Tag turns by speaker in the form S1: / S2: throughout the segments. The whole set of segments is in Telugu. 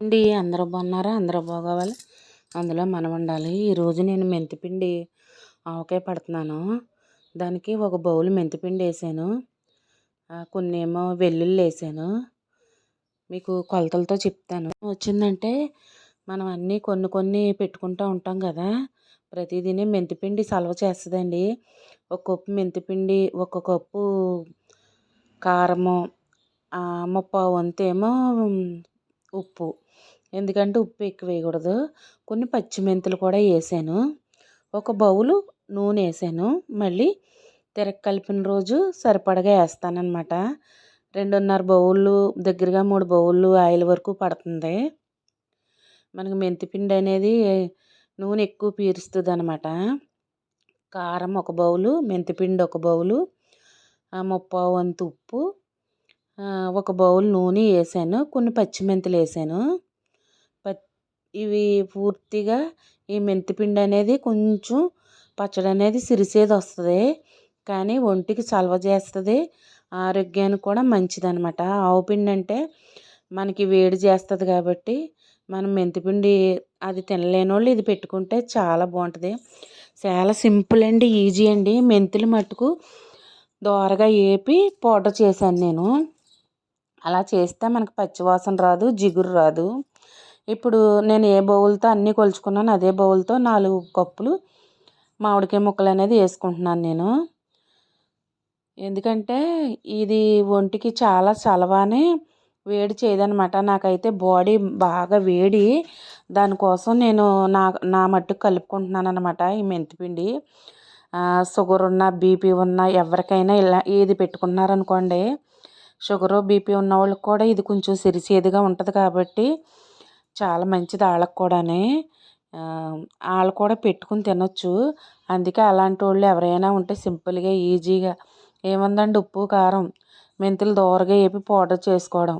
S1: అండి. అందరూ బాగున్నారా? అందరూ బాగోవాలి? అందులో మనం ఉండాలి. ఈరోజు నేను మెంతిపిండి ఆవకాయ పడుతున్నాను. దానికి ఒక బౌల్ మెంతిపిండి వేసాను. కొన్ని ఏమో వెల్లుల్లి వేసాను. మీకు కొలతలతో చెప్తాను. వచ్చిందంటే మనం అన్నీ కొన్ని కొన్ని పెట్టుకుంటూ ఉంటాం కదా. ప్రతిదీనే మెంతిపిండి సలవ చేస్తుందండి. ఒక కప్పు మెంతిపిండి ఒక కప్పు కారము ముప్పావు వంతేమో ఉప్పు. ఎందుకంటే ఉప్పు ఎక్కువ వేయకూడదు. కొన్ని పచ్చిమెంతులు కూడా వేసాను. ఒక బౌలు నూనె వేసాను. మళ్ళీ తిరగ కలిపిన రోజు సరిపడగా వేస్తానన్నమాట. రెండున్నర బౌళ్ళు దగ్గరగా మూడు బౌళ్ళు ఆయిల్ వరకు పడుతుంది. మనకు మెంతిపిండి అనేది నూనె ఎక్కువ పీరుస్తుంది అనమాట కారం ఒక బౌలు మెంతిపిండి ఒక బౌలు ముప్పావు వంతు ఉప్పు ఒక బౌల్ నూనె వేసాను కొన్ని పచ్చిమెంతులు వేసాను. ఇవి పూర్తిగా ఈ మెంతిపిండి అనేది కొంచెం పచ్చడి అనేది సిరిసేది వస్తుంది కానీ ఒంటికి చలవ చేస్తుంది ఆరోగ్యానికి కూడా మంచిది అనమాట ఆవు పిండి అంటే మనకి వేడి చేస్తుంది కాబట్టి మనం మెంతిపిండి అది తినలేని వాళ్ళు ఇది పెట్టుకుంటే చాలా బాగుంటుంది. చాలా సింపుల్ అండి ఈజీ అండి. మెంతులు మట్టుకు దోరగా వేపి పౌడర్ చేశాను నేను. అలా చేస్తే మనకు పచ్చివాసన రాదు జిగురు రాదు. ఇప్పుడు నేను ఏ బౌల్తో అన్నీ కొలుచుకున్నాను అదే బౌల్తో నాలుగు కప్పులు మామిడికాయ ముక్కలు అనేది వేసుకుంటున్నాను నేను. ఎందుకంటే ఇది ఒంటికి చాలా చలవాని వేడి చేయదనమాట నాకైతే బాడీ బాగా వేడి. దానికోసం నేను నా నా మట్టుకు కలుపుకుంటున్నాను అనమాట ఈ మెంతిపిండి. షుగర్ ఉన్న బీపీ ఉన్న ఎవరికైనా ఇలా ఏది పెట్టుకున్నారనుకోండి షుగరు బీపీ ఉన్న వాళ్ళకి కూడా ఇది కొంచెం సిరిసేదిగా ఉంటుంది కాబట్టి చాలా మంచిది వాళ్ళకి కూడానే. వాళ్ళు కూడా పెట్టుకుని తినొచ్చు. అందుకే అలాంటి వాళ్ళు ఎవరైనా ఉంటే సింపుల్గా ఈజీగా ఏముందండి ఉప్పు కారం మెంతులు దోరగా వేపి పౌడర్ చేసుకోవడం.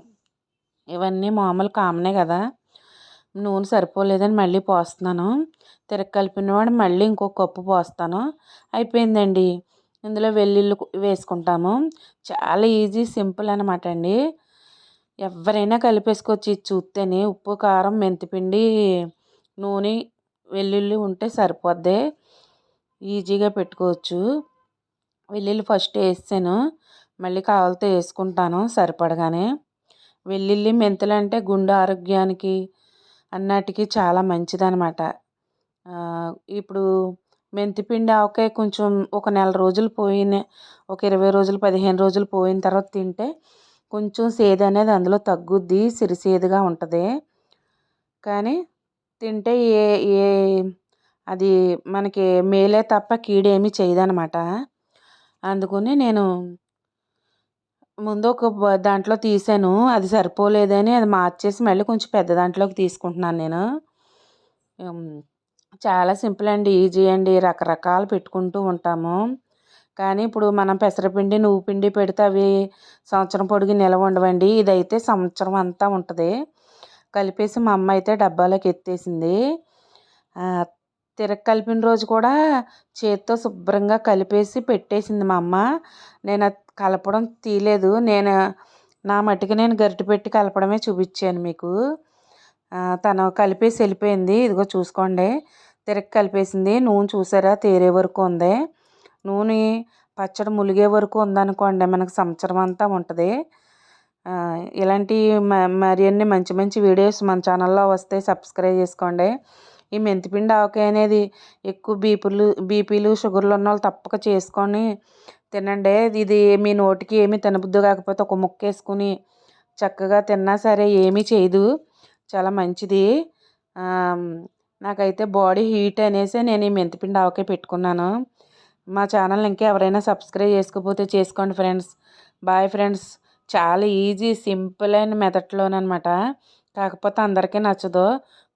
S1: ఇవన్నీ మామూలు కామనే కదా. నూనె సరిపోలేదని మళ్ళీ పోస్తున్నాను. తిరగ కలిపిన వాడు మళ్ళీ ఇంకో కప్పు పోస్తాను. అయిపోయిందండి. ఇందులో వెల్లుల్లి వేసుకుంటాము. చాలా ఈజీ సింపుల్ అనమాట అండి. ఎవరైనా కలిపేసుకోవచ్చు ఇది చూస్తేనే ఉప్పు కారం మెంతిపిండి నూనె వెల్లుల్లి ఉంటే సరిపోద్ది. ఈజీగా పెట్టుకోవచ్చు. వెల్లుల్లి ఫస్ట్ వేసాను. మళ్ళీ కావాలతో వేసుకుంటాను సరిపడగానే. వెల్లుల్లి మెంతులు అంటే గుండె ఆరోగ్యానికి అన్నిటికీ చాలా మంచిదన్నమాట. ఇప్పుడు మెంతిపిండి ఆవకాయ కొంచెం ఒక నెల రోజులు పోయిన ఒక ఇరవై రోజులు పదిహేను రోజులు పోయిన తర్వాత తింటే కొంచెం సేదు అనేది అందులో తగ్గుద్ది సిరిసేదుగా ఉంటుంది. కానీ తింటే ఏ ఏ అది మనకి మేలే తప్ప కీడేమీ చేయదనమాట. అందుకని నేను ముందు ఒక దాంట్లో తీసాను. అది సరిపోలేదని అది మార్చేసి మళ్ళీ కొంచెం పెద్ద దాంట్లోకి తీసుకుంటున్నాను నేను. చాలా సింపుల్ అండి ఈజీ అండి. రకరకాలు పెట్టుకుంటూ ఉంటాము. కానీ ఇప్పుడు మనం పెసరపిండి నువ్వు పిండి పెడితే అవి సంవత్సరం పొడిగి నిలవ ఉండవండి. ఇదైతే సంవత్సరం అంతా ఉంటుంది. కలిపేసి మా అమ్మ అయితే డబ్బాలోకి ఎత్తేసింది. తిరగ కలిపిన రోజు కూడా చేతితో శుభ్రంగా కలిపేసి పెట్టేసింది మా అమ్మ. నేను కలపడం తీయలేదు. నేను నా మట్టుకు నేను గరిటె పెట్టి కలపడమే చూపించాను మీకు. తను కలిపేసి వెళ్ళిపోయింది. ఇదిగో చూసుకోండి. తిరగ కలిపేసింది. నూనె చూసారా? తేరే వరకు ఉంది. నూనె పచ్చడి ములిగే వరకు ఉందనుకోండి. మనకు సంవత్సరం అంతా ఉంటుంది. ఇలాంటి మరిన్ని మంచి మంచి వీడియోస్ మన ఛానల్లో వస్తే సబ్స్క్రైబ్ చేసుకోండి. ఈ మెంతిపిండి ఆవకాయ అనేది ఎక్కువ బీపీలు బీపీలు షుగర్లు ఉన్న వాళ్ళు తప్పక చేసుకొని తినండి. ఇది మీ నోటికి ఏమి తినబుద్ధి కాకపోతే ఒక ముక్క వేసుకుని చక్కగా తిన్నా సరే ఏమీ చేయదు. చాలా మంచిది. నాకైతే బాడీ హీట్ అనేసి నేను ఈ మెంతిపిండి ఆవకాయ పెట్టుకున్నాను. మా ఛానల్ని ఇంకా ఎవరైనా సబ్స్క్రైబ్ చేసుకోకపోతే చేసుకోండి ఫ్రెండ్స్. Bye friends. చాలా ఈజీ సింపుల్ అయిన మెథడ్లోనమాట కాకపోతే అందరికీ నచ్చదు.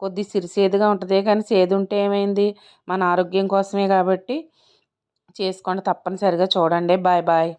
S1: కొద్ది సిరిసేదుగా ఉంటుంది కానీ సేదు ఉంటే ఏమైంది? మన ఆరోగ్యం కోసమే కాబట్టి చేసుకోండి తప్పనిసరిగా చూడండి. Bye bye.